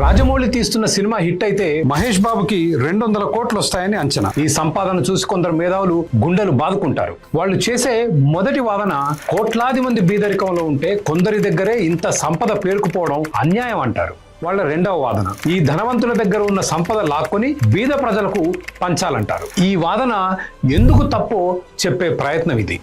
రాజమౌళి తీస్తున్న cinema hit అయితే మహేష్ బాబుకి రెండు వందల కోట్లు వస్తాయని అంచనా. ఈ సంపాదన చూసి కొందరు మేధావులు గుండెలు బాదుకుంటారు. వాళ్ళు చేసే మొదటి వాదన కోట్లాది మంది బీదరికంలో ఉంటే కొందరి దగ్గరే ఇంత సంపద పేరుకుపోవడం అన్యాయం అంటారు. వాళ్ళ రెండవ వాదన ఈ ధనవంతుల దగ్గర ఉన్న సంపద లాక్కొని బీద ప్రజలకు పంచాలంటారు. ఈ వాదన ఎందుకు తప్పో చెప్పే ప్రయత్నం ఇది.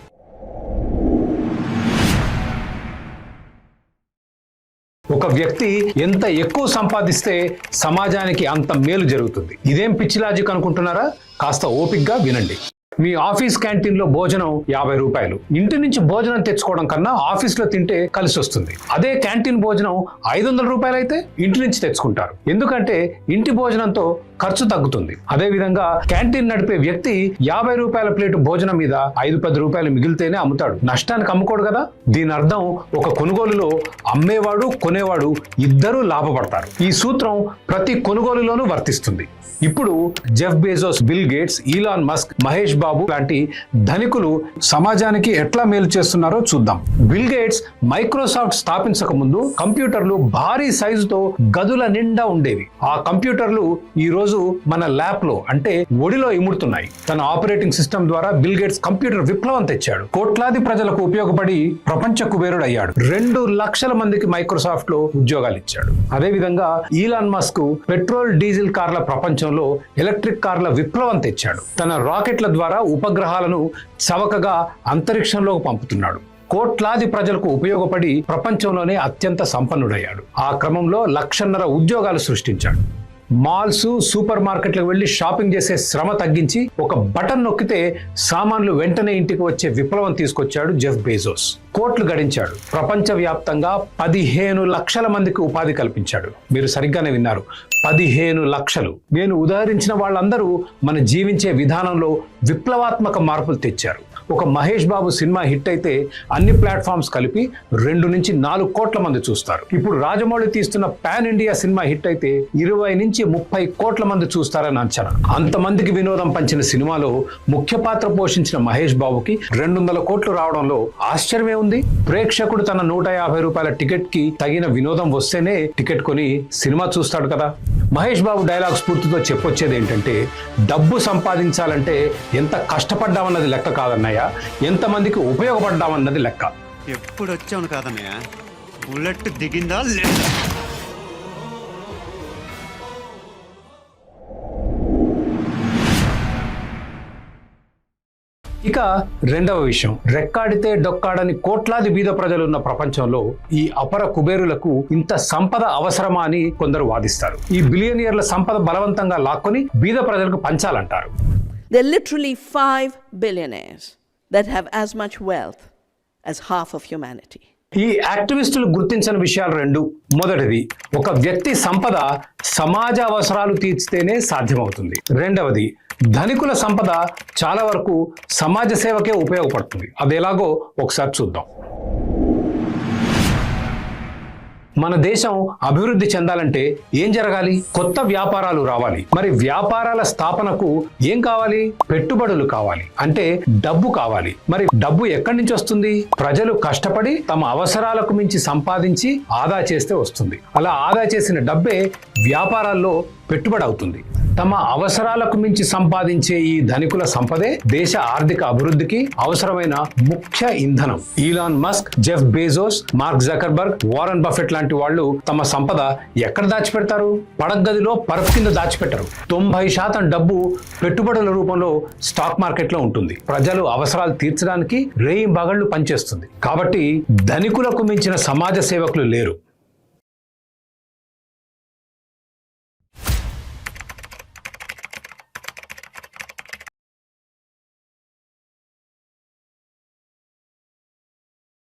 ఒక వ్యక్తి ఎంత ఎక్కువ సంపాదిస్తే సమాజానికి అంత మేలు జరుగుతుంది. ఇదేం పిచ్చి లాజిక్ అనుకుంటున్నారా? కాస్త ఓపిక్గా వినండి. మీ ఆఫీస్ క్యాంటీన్లో భోజనం యాభై రూపాయలు. ఇంటి నుంచి భోజనం తెచ్చుకోవడం కన్నా ఆఫీస్లో తింటే కలిసి వస్తుంది. అదే క్యాంటీన్ భోజనం ఐదు వందల రూపాయలు అయితే ఇంటి నుంచి తెచ్చుకుంటారు. ఎందుకంటే ఇంటి భోజనంతో ఖర్చు తగ్గుతుంది. అదే విధంగా క్యాంటీన్ నడిపే వ్యక్తి యాభై రూపాయల ప్లేటు భోజనం మీద ఐదు పది రూపాయలు మిగిలితేనే అమ్ముతాడు. నష్టానికి అమ్ముకోడు కదా? దీని అర్థం ఒక కొనుగోలులో అమ్మేవాడు కొనేవాడు ఇద్దరూ లాభపడతారు. ఈ సూత్రం ప్రతి కొనుగోలులోనూ వర్తిస్తుంది. ఇప్పుడు Jeff Bezos Bill Gates Elon Musk Mahesh Babu లాంటి ధనికులు సమాజానికి ఎట్లా మేలు చేస్తున్నారో చూద్దాం. బిల్ గేట్స్ మైక్రోసాఫ్ట్ స్థాపించక ముందు కంప్యూటర్లు భారీ సైజుతో గదుల నిండా ఉండేవి. ఆ కంప్యూటర్లు ఈ రోజు మన ల్యాప్లో అంటే ఒడిలో ఇముడుతున్నాయి. తన ఆపరేటింగ్ సిస్టమ్ ద్వారా బిల్ గేట్స్ కంప్యూటర్ విప్లవం తెచ్చాడు. కోట్లాది ప్రజలకు ఉపయోగపడి ప్రపంచ కుబేరుడు అయ్యాడు రెండు లక్షల మందికి మైక్రోసాఫ్ట్లో ఉద్యోగాలు ఇచ్చాడు. అదే విధంగా ఈలాన్ మస్క్ పెట్రోల్ డీజిల్ కార్ల ప్రపంచంలో ఎలక్ట్రిక్ కార్ల విప్లవం తెచ్చాడు. తన రాకెట్ల ద్వారా ఉపగ్రహాలను చవకగా అంతరిక్షంలోకి పంపుతున్నాడు. కోట్లాది ప్రజలకు ఉపయోగపడి ప్రపంచంలోనే అత్యంత సంపన్నుడయ్యాడు. ఆ క్రమంలో లక్షన్నర ఉద్యోగాలు సృష్టించాడు. మాల్స్ సూపర్ మార్కెట్లకు వెళ్ళి షాపింగ్ చేసే శ్రమ తగ్గించి ఒక బటన్ నొక్కితే సామాన్లు వెంటనే ఇంటికి వచ్చే విప్లవం తీసుకొచ్చాడు జెఫ్ బేజోస్. కోట్లు గడించాడు. ప్రపంచ వ్యాప్తంగా పదిహేను లక్షల మందికి ఉపాధి కల్పించాడు. మీరు సరిగ్గానే విన్నారు. పదిహేను లక్షలు. నేను ఉదాహరించిన వాళ్ళందరూ మన జీవించే విధానంలో విప్లవాత్మక మార్పులు తెచ్చారు. ఒక మహేష్ బాబు సినిమా హిట్ అయితే అన్ని ప్లాట్ఫామ్స్ కలిపి రెండు నుంచి నాలుగు కోట్ల మంది చూస్తారు. ఇప్పుడు రాజమౌళి తీస్తున్న పాన్ ఇండియా సినిమా హిట్ అయితే ఇరవై నుంచి ముప్పై కోట్ల మంది చూస్తారని అంచనా. అంతమందికి వినోదం పంచిన సినిమాలో ముఖ్య పాత్ర పోషించిన మహేష్ బాబుకి రెండు వందల కోట్లు రావడంలో ఆశ్చర్యమే ఉంది ప్రేక్షకుడు తన నూట యాభై రూపాయల టికెట్కి తగిన వినోదం వస్తేనే టికెట్ కొని సినిమా చూస్తాడు కదా. మహేష్ బాబు డైలాగ్ స్ఫూర్తితో చెప్పొచ్చేది ఏంటంటే డబ్బు సంపాదించాలంటే ఎంత కష్టపడ్డామన్నది లెక్క కాదన్నయ్య. ఎంతమందికి ఉపయోగపడ్డామన్నది లెక్క. ఎప్పుడు వచ్చాను కాదన్నయ్య? బుల్లెట్ దిగిందా లేదా? ఇక రెండవ విషయం. రెక్కాడితే డొక్కాడని కోట్లాది బీద ప్రజలున్న ప్రపంచంలో ఈ అపర కుబేరులకు ఇంత సంపద అవసరమా అని కొందరు వాదిస్తారు. ఈ బిలియనియర్ల సంపద బలవంతంగా లాక్కొని బీద ప్రజలకు పంచాలంటారు. There are literally five billionaires that have as much wealth as half of humanity. ఈ యాక్టివిస్టులు గుర్తించిన విషయాలు రెండు. మొదటిది ఒక వ్యక్తి సంపద సమాజ అవసరాలు తీర్చితేనే సాధ్యమవుతుంది. రెండవది ధనికుల సంపద చాలా వరకు సమాజ సేవకే ఉపయోగపడుతుంది. అది ఎలాగో ఒకసారి చూద్దాం. మన దేశం అభివృద్ధి చెందాలంటే ఏం జరగాలి? కొత్త వ్యాపారాలు రావాలి. మరి వ్యాపారాల స్థాపనకు ఏం కావాలి? పెట్టుబడులు కావాలి. అంటే డబ్బు కావాలి. మరి డబ్బు ఎక్కడి నుంచి వస్తుంది? ప్రజలు కష్టపడి తమ అవసరాలకు మించి సంపాదించి ఆదా చేస్తే వస్తుంది. అలా ఆదా చేసిన డబ్బే వ్యాపారాల్లో పెట్టుబడి అవుతుంది తమ అవసరాలకు మించి సంపాదించే ఈ ధనికుల సంపదే దేశ ఆర్థిక అభివృద్ధికి అవసరమైన ముఖ్య ఇంధనం. Elon Musk Jeff Bezos Mark Zuckerberg Warren Buffett లాంటి వాళ్ళు తమ సంపద ఎక్కడ దాచిపెడతారు? పడగదిలో పరపు కింద దాచిపెట్టరు. తొంభై శాతం డబ్బు పెట్టుబడుల రూపంలో స్టాక్ మార్కెట్లో ఉంటుంది. ప్రజలు అవసరాలు తీర్చడానికి రేయి బగళ్ళు పనిచేస్తుంది. కాబట్టి ధనికులకు మించిన సమాజ సేవకులు లేరు.